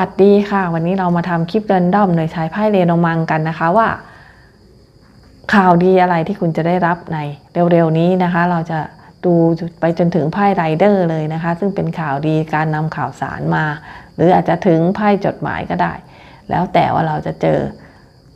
วัสดีค่ะ วันนี้เรามาทำคลิปเรนดอมโดยใช้ไพ่เรโนมังกันนะคะว่า ข่าวดีอะไรที่คุณจะได้รับในเร็วๆนี้นะคะ เราจะดูไปจนถึงไพ่ไรเดอร์เลยนะคะ ซึ่งเป็นข่าวดีการนำข่าวสารมา หรืออาจจะถึงไพ่จดหมายก็ได้ แล้วแต่ว่าเราจะเจอ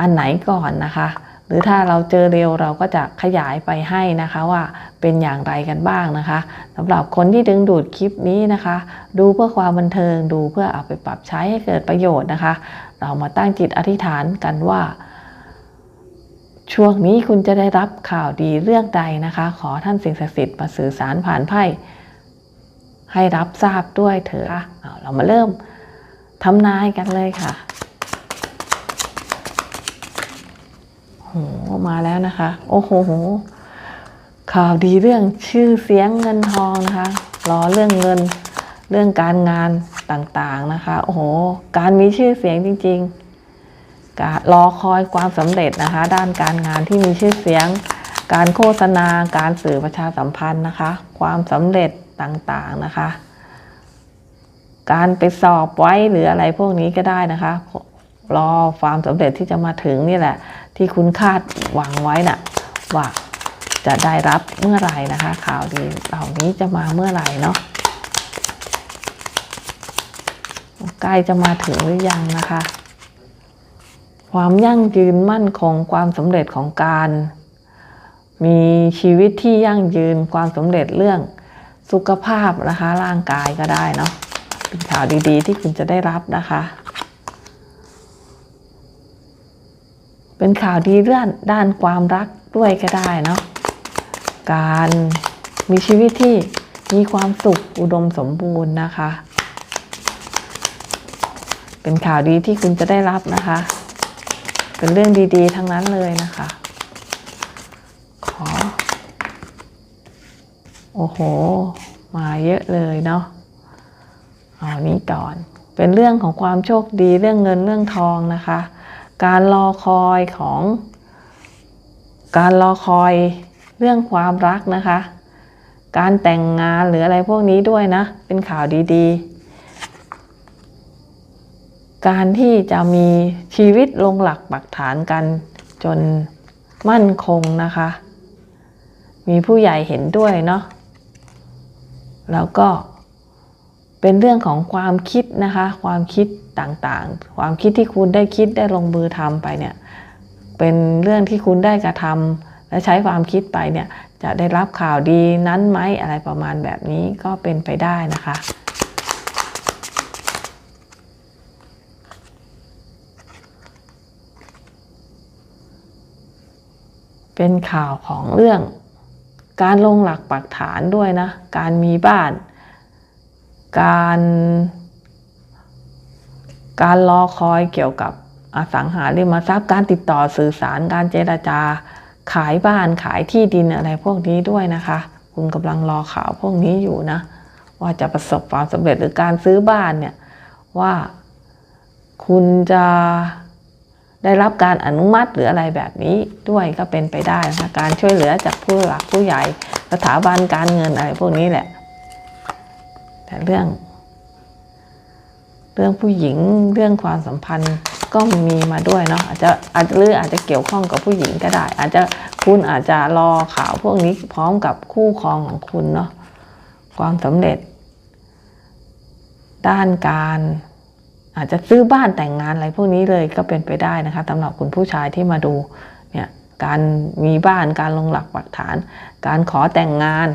อันไหนก่อนนะคะ หรือถ้าเราเจอเร็วเราก็จะขยายไปให้นะคะว่าเป็นอย่างไรกันบ้างนะคะสำหรับคนที่ดึงดูดคลิปนี้นะคะ ดูเพื่อความบันเทิงดูเพื่อเอาไปปรับใช้ให้เกิดประโยชน์นะคะ เรามาตั้งจิตอธิษฐานกันว่า ช่วงนี้คุณจะได้รับข่าวดีเรื่องใดนะคะ ขอท่านสิ่งศักดิ์สิทธิ์มาสื่อสารผ่านไพ่ให้รับทราบด้วยเถอะค่ะเรามาเริ่มทำนายกันเลยค่ะ โห มาแล้วนะคะ โอ้โห ข่าวดีเรื่องชื่อเสียงเงินทองนะคะรอเรื่องเงินเรื่องการงานต่างๆนะคะ โอ้โห การมีชื่อเสียงจริงๆการรอคอยความสำเร็จนะคะ ด้านการงานที่มีชื่อเสียง การโฆษณาการสื่อประชาสัมพันธ์นะคะ ความสำเร็จต่างๆนะคะ การไปสอบไว้หรืออะไรพวกนี้ก็ได้นะคะรอความสำเร็จที่จะมาถึงนี่แหละ ที่คุณคาดหวังไว้น่ะว่าจะได้รับเมื่อไหร่นะคะ ข่าวดีเหล่านี้จะมาเมื่อไหร่เนาะใกล้จะมาถึงหรือยังนะคะ ความยั่งยืนมั่นคงความสำเร็จของการ มีชีวิตที่ยั่งยืนความสำเร็จเรื่องสุขภาพนะคะ ร่างกายก็ได้เนาะเป็นข่าวดีๆ ที่คุณจะได้รับนะคะ เป็นข่าวดีเรื่องด้านความรักด้วยก็ได้เนาะการมีชีวิตที่มีความสุขอุดมสมบูรณ์นะคะ เป็นข่าวดีที่คุณจะได้รับนะคะ เป็นเรื่องดีๆ ทั้งนั้นเลยนะคะ ขอ โอ้โห มาเยอะเลยเนาะเอานี้ก่อน เป็นเรื่องของความโชคดีเรื่องเงินเรื่องทองนะคะ การรอคอยของ การรอคอยเรื่องความรักนะคะ การแต่งงานหรืออะไรพวกนี้ด้วยนะ เป็นข่าวดีๆ การที่จะมีชีวิตลงหลักปักฐานกันจนมั่นคงนะคะ มีผู้ใหญ่เห็นด้วยเนาะแล้วก็ เป็นเรื่องของความคิดนะคะ ความคิดต่างๆ ความคิดที่คุณได้คิดได้ลงมือทำไปเนี่ย เป็นเรื่องที่คุณได้กระทำและใช้ความคิดไปเนี่ย จะได้รับข่าวดีนั้นไหมอะไรประมาณแบบนี้ก็เป็นไปได้นะคะเป็นข่าวของเรื่อง การลงหลักปักฐานด้วยนะ การมีบ้าน การการรอคอยเกี่ยวกับอสังหาริมทรัพย์การติดต่อสื่อสารการเจรจา ขายบ้านขายที่ดินอะไรพวกนี้ด้วยนะคะ คุณกำลังรอข่าวพวกนี้อยู่นะ ว่าจะประสบความสำเร็จหรือการซื้อบ้านเนี่ยว่าคุณจะได้รับการอนุมัติหรืออะไรแบบนี้ด้วยก็เป็นไปได้นะคะการช่วยเหลือจากผู้หลักผู้ใหญ่สถาบันการเงินอะไรพวกนี้แหละ แต่เรื่อง เรื่องผู้หญิงเรื่องความสัมพันธ์ก็มีมาด้วยเนาะอาจจะอาจจะหรืออาจจะเกี่ยวข้องกับผู้หญิงก็ได้ อาจจะคุณอาจจะรอข่าวพวกนี้พร้อมกับคู่ครองของคุณเนาะความสำเร็จ ด้านการ อาจจะซื้อบ้านแต่งงานอะไรพวกนี้เลยก็เป็นไปได้นะคะสำหรับคุณผู้ชายที่มาดูเนี่ยการมีบ้านการลงหลักปักฐาน การขอแต่งงาน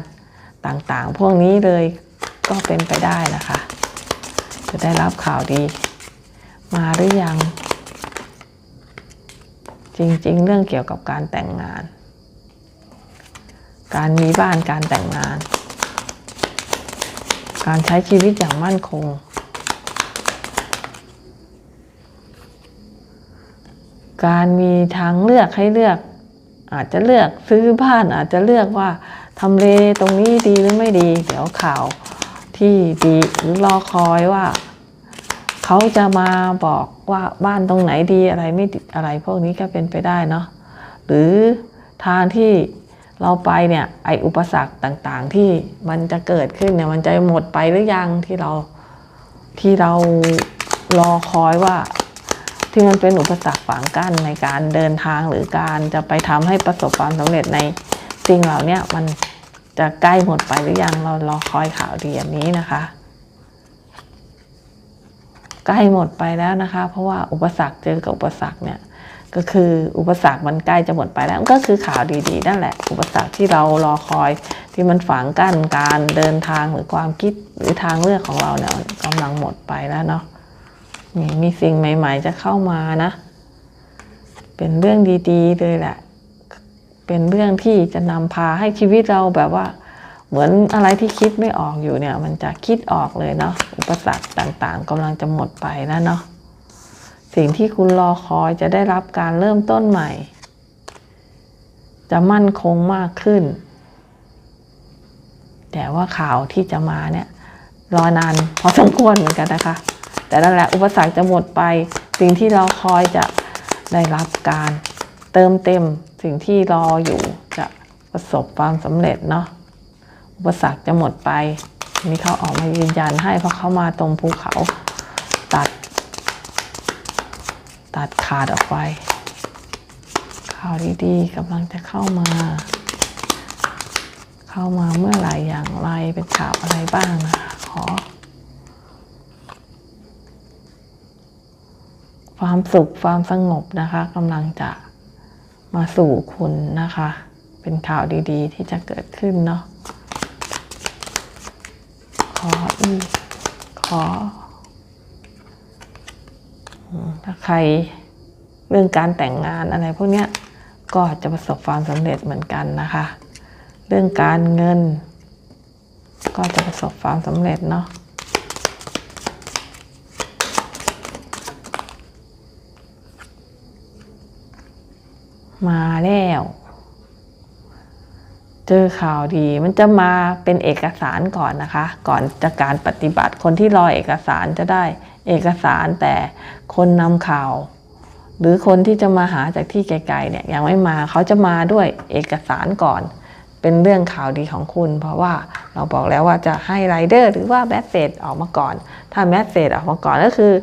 ต่างๆ พวกนี้เลย ก็เป็นไปได้นะคะ จะได้รับข่าวดี มาหรือยัง จริงๆ เรื่องเกี่ยวกับการแต่งงาน การมีบ้านการแต่งงาน การใช้ชีวิตอย่างมั่นคง การมีทางเลือกให้เลือกอาจจะเลือกซื้อบ้านอาจจะเลือกว่าทำเลตรงนี้ดีหรือไม่ดี เดี๋ยวข่าว ที่ดีหรือรอคอยว่า เขาจะมาบอกว่าบ้านตรงไหนดีอะไรไม่ดีอะไรพวกนี้ก็เป็นไปได้เนาะหรือทางที่เราไปเนี่ยไออุปสรรคต่างๆ ที่มันจะเกิดขึ้นเนี่ยมันจะหมดไปหรือยังที่เราที่เรารอคอยว่า ที่มันเป็นอุปสรรคฝังกั้นในการเดินทางหรือการจะไปทำให้ประสบความสำเร็จในสิ่งเหล่านี้มัน จะใกล้หมดไปหรือยังเรารอคอยข่าวดีอย่างนี้นะคะใกล้หมดไปแล้วนะคะ เพราะว่าอุปสรรคเจอกับอุปสรรคเนี่ยก็คืออุปสรรคมันใกล้จะหมดไปแล้วก็คือข่าวดีๆนั่นแหละ อุปสรรคที่เรารอคอยที่มันฝังกั้นการเดินทางหรือความคิดหรือทางเลือกของเราเนี่ยกำลังหมดไปแล้วเนาะนี่มีสิ่งใหม่ ๆ จะเข้ามานะ เป็นเรื่องดีๆเลยแหละ เป็นเรื่องที่จะนำพาให้ชีวิตเราแบบว่า เหมือนอะไรที่คิดไม่ออกอยู่เนี่ย มันจะคิดออกเลยเนาะอุปสรรคต่างๆกำลังจะหมดไปแล้วเนาะสิ่งที่คุณรอคอยจะได้รับการเริ่มต้นใหม่ จะมั่นคงมากขึ้น แต่ว่าข่าวที่จะมาเนี่ย รอนานพอสมควรเหมือนกันนะคะ แต่นั่นแหละอุปสรรคจะหมดไป สิ่งที่เราคอยจะได้รับการเติมเต็ม สิ่งที่รออยู่จะประสบความสำเร็จเนาะอุปสรรคจะหมดไปนี่เขาออกมายืนยันให้เพราะเขามาตรงภูเขาตัด ตัดขาดออกไปข่าวดีๆกำลังจะเข้ามา เข้ามาเมื่อไหร่อย่างไรเป็นข่าวอะไรบ้างนะคะขอ ความสุขความสงบนะคะกำลังจะ มาสู่คุณนะคะ เป็นข่าวดีๆ ที่จะเกิดขึ้นเนาะขออีกขอ ถ้าใครเรื่องการแต่งงานอะไรพวกเนี้ยก็จะประสบความสำเร็จเหมือนกันนะคะ เรื่องการเงิน ก็จะประสบความสำเร็จเนาะ มาแล้ว เจอข่าวดีมันจะมาเป็นเอกสารก่อนนะคะ ก่อนจากการปฏิบัติคนที่รอเอกสารจะได้เอกสารแต่คนนำข่าว หรือคนที่จะมาหาจากที่ไกลๆเนี่ยยังไม่มาเขาจะมาด้วยเอกสารก่อน เป็นเรื่องข่าวดีของคุณ เพราะว่าเราบอกแล้วว่าจะให้ไรเดอร์หรือว่าแมสเซจออกมาก่อน ถ้าแมสเซจออกมาก่อนก็คือ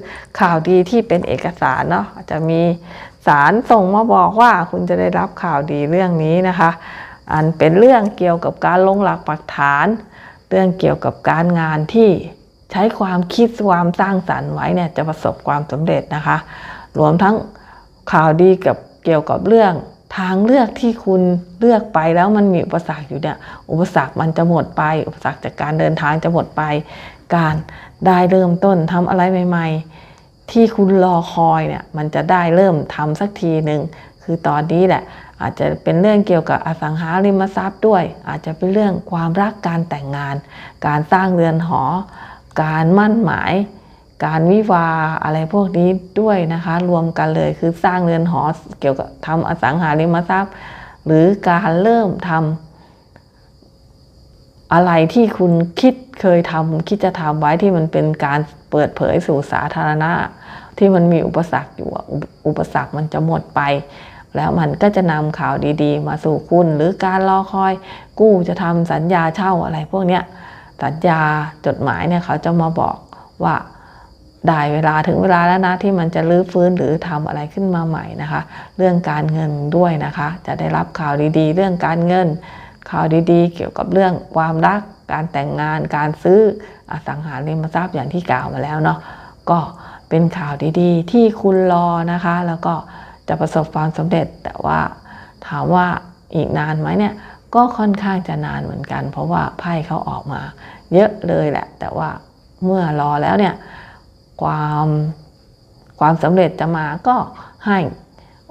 ข่าวดีที่เป็นเอกสารเนาะจะมี สารส่งมาบอกว่าคุณจะได้รับข่าวดีเรื่องนี้นะคะ อันเป็นเรื่องเกี่ยวกับการลงหลักปักฐาน เรื่องเกี่ยวกับการงานที่ใช้ความคิดความสร้างสรรค์ไว้เนี่ยจะประสบความสำเร็จนะคะ รวมทั้งข่าวดีกับเกี่ยวกับเรื่องทางเลือกที่คุณเลือกไปแล้วมันมีอุปสรรคอยู่เนี่ย อุปสรรคมันจะหมดไป อุปสรรคจากการเดินทางจะหมดไป การได้เริ่มต้นทำอะไรใหม่ ๆ ที่คุณรอคอยเนี่ยมันจะได้เริ่มทำสักทีหนึ่งคือตอนนี้แหละอาจจะเป็นเรื่องเกี่ยวกับอสังหาริมทรัพย์ด้วย อาจจะเป็นเรื่องความรักการแต่งงาน การสร้างเรือนหอ การมั่นหมาย การวิวาอะไรพวกนี้ด้วยนะคะ รวมกันเลยคือสร้างเรือนหอเกี่ยวกับทำอสังหาริมทรัพย์ หรือการเริ่มทำอะไรที่คุณคิดเคยทำคิดจะทำไว้ที่มันเป็นการ เปิดเผยสู่สาธารณะ ที่มันมีอุปสรรคอยู่อุปสรรคมันจะหมดไป แล้วมันก็จะนำข่าวดีๆ มาสู่คุณ หรือการรอคอย กู้จะทำสัญญาเช่าอะไรพวกเนี้ยสัญญาจดหมายเนี่ยเขาจะมาบอกว่าได้เวลาถึงเวลาแล้วนะที่มันจะรื้อฟื้นหรือทำอะไรขึ้นมาใหม่นะคะ เรื่องการเงินด้วยนะคะ จะได้รับข่าวดีๆ เรื่องการเงิน ข่าวดีๆ เกี่ยวกับเรื่องความรัก การแต่งงาน การซื้ออสังหาริมทรัพย์อย่างที่กล่าวมาแล้วเนาะ ก็เป็นข่าวดีๆ ที่คุณรอนะคะ แล้วก็จะประสบความสำเร็จ แต่ว่าถามว่าอีกนานไหมเนี่ย ก็ค่อนข้างจะนานเหมือนกัน เพราะว่าไพ่เขาออกมา เยอะเลยแหละ แต่ว่าเมื่อรอแล้วเนี่ย ความความสำเร็จจะมาก็ให้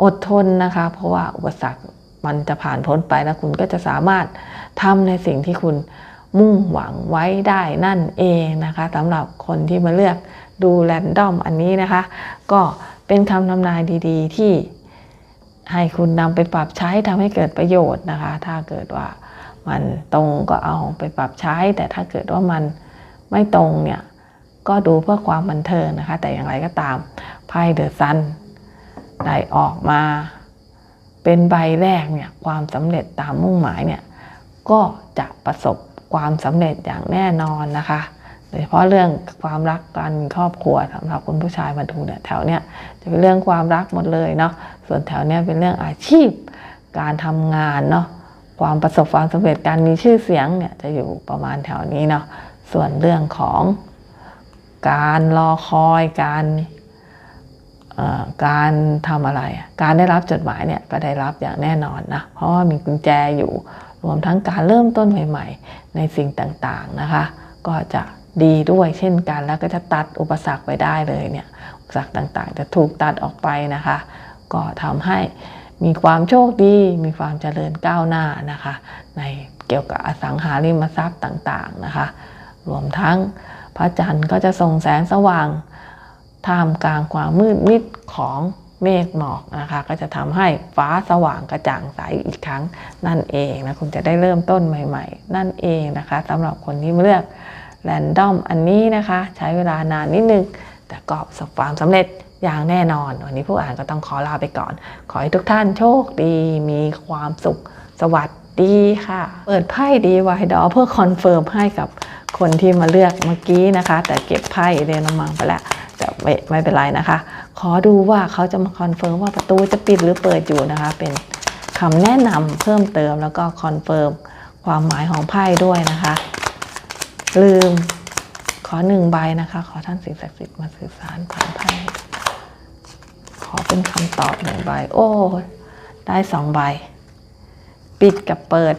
อดทนนะคะ เพราะว่าอุปสรรค มันจะผ่านพ้นไปแล้วคุณก็จะสามารถทำในสิ่งที่คุณมุ่งหวังไว้ได้นั่นเองนะคะสำหรับคนที่มาเลือกดูแรนดอมอันนี้นะคะ ก็เป็นคำทำนายดีๆ ที่ให้คุณนำไปปรับใช้ทำให้เกิดประโยชน์นะคะ ถ้าเกิดว่ามันตรงก็เอาไปปรับใช้ แต่ถ้าเกิดว่ามันไม่ตรงเนี่ย ก็ดูเพื่อความบันเทิงนะคะ แต่อย่างไรก็ตามไพ่เดอะซันได้ออกมา เป็นใบแรกเนี่ยความสำเร็จตามมุ่งหมายเนี่ยก็จะประสบความสำเร็จอย่างแน่นอนนะคะ โดยเฉพาะเรื่องความรักการครอบครัวสำหรับคุณผู้ชายมาดูเนี่ยแถวเนี้ยจะเป็นเรื่องความรักหมดเลยเนาะส่วนแถวเนี้ยเป็นเรื่องอาชีพ การทำงานเนาะความประสบความสำเร็จการมีชื่อเสียงเนี่ยจะอยู่ประมาณแถวนี้เนาะส่วนเรื่องของการรอคอยการ การทำอะไร การได้รับจดหมายเนี่ยก็ได้รับอย่างแน่นอนนะ เพราะว่ามีกุญแจอยู่ รวมทั้งการเริ่มต้นใหม่ ๆ ในสิ่งต่างๆนะคะ ก็จะดีด้วยเช่นกันแล้วก็จะตัดอุปสรรคไปได้เลยเนี่ยอุปสรรคต่างๆ จะถูกตัดออกไปนะคะ ก็ทำให้มีความโชคดี มีความเจริญก้าวหน้านะคะ ในเกี่ยวกับอสังหาริมทรัพย์ต่างๆนะคะ รวมทั้งพระจันทร์ก็จะส่งแสงสว่าง ท่ามกลางความมืดมิดของเมฆหมอกนะคะ ก็จะทำให้ฟ้าสว่างกระจ่างใสอีกครั้งนั่นเองนะคุณจะได้เริ่มต้นใหม่ ๆ นั่นเองนะคะสำหรับคนที่เลือกแรนดอมอันนี้นะคะ ใช้เวลานานนิดนึง แต่ก็ประสบความสำเร็จอย่างแน่นอน วันนี้ผู้อ่านก็ต้องขอลาไปก่อน ขอให้ทุกท่านโชคดี มีความสุขสวัสดีค่ะ เปิดไพ่ดีไวดอเพื่อคอนเฟิร์มให้กับคนที่มาเลือกเมื่อกี้นะคะ แต่เก็บไพ่เรนอมังไปแล้ว แต่ไม่ไม่เป็นไรนะคะ ขอดูว่าเขาจะมาคอนเฟิร์มว่าประตูจะปิดหรือเปิดอยู่นะคะ เป็นคำแนะนำเพิ่มเติมแล้วก็คอนเฟิร์มความหมายของไพ่ด้วยนะคะ ลืมขอหนึ่งใบนะคะ ขอท่านสิ่งศักดิ์สิทธิ์มาสื่อสารผ่านไพ่ขอเป็นคำตอบหนึ่งใบ โอ้ ได้สองใบ ปิดกับเปิด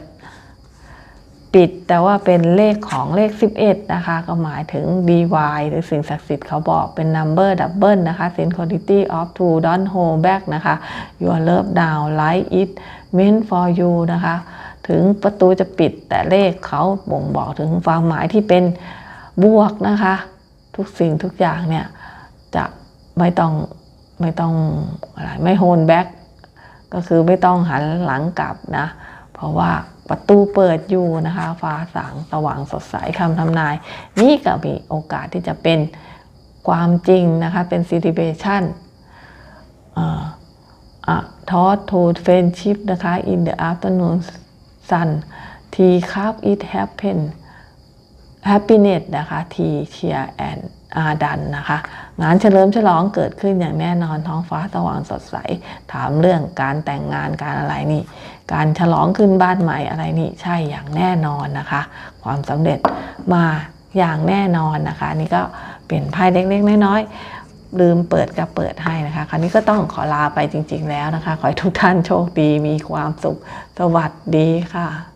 ปิดแต่ว่าเป็นเลขของเลข 11 นะคะ ก็หมายถึง DY หรือสิ่งศักดิ์สิทธิ์เขาบอกเป็น number double นะคะ synchronicity of two don't hold back นะคะ your love down like it meant for you นะคะ ถึงประตูจะปิดแต่เลขเขาบ่งบอกถึงความหมายที่เป็นบวกนะคะ ทุกสิ่งทุกอย่างเนี่ย จะไม่ต้องไม่ต้องอะไรไม่โฮนแบ็กก็คือไม่ต้องหันหลังกลับนะ เพราะว่า ประตูเปิดอยู่นะคะ ฟ้าสางสว่างสดใสคำทำนาย นี่ก็มีโอกาสที่จะเป็นความจริงนะคะ เป็น situation อะทอ t to friendship นะคะ in the afternoon sun t cup it happen happiness นะคะ t cheer and อาดั ดันนะคะ งานเฉลิมฉลองเกิดขึ้นอย่างแน่นอนท้องฟ้าสว่างสดใส ถามเรื่องการแต่งงานการอะไรนี่ การฉลองขึ้นบ้านใหม่อะไรนี่ใช่อย่างแน่นอนนะคะ ความสำเร็จมาอย่างแน่นอนนะคะ นี่ก็เปลี่ยนไพ่เล็กๆน้อยๆลืมเปิดก็เปิดให้นะคะ คราวนี้ก็ต้องขอลาไปจริง ๆ แล้วนะคะ ขอให้ทุกท่านโชคดีมีความสุขสวัสดีค่ะ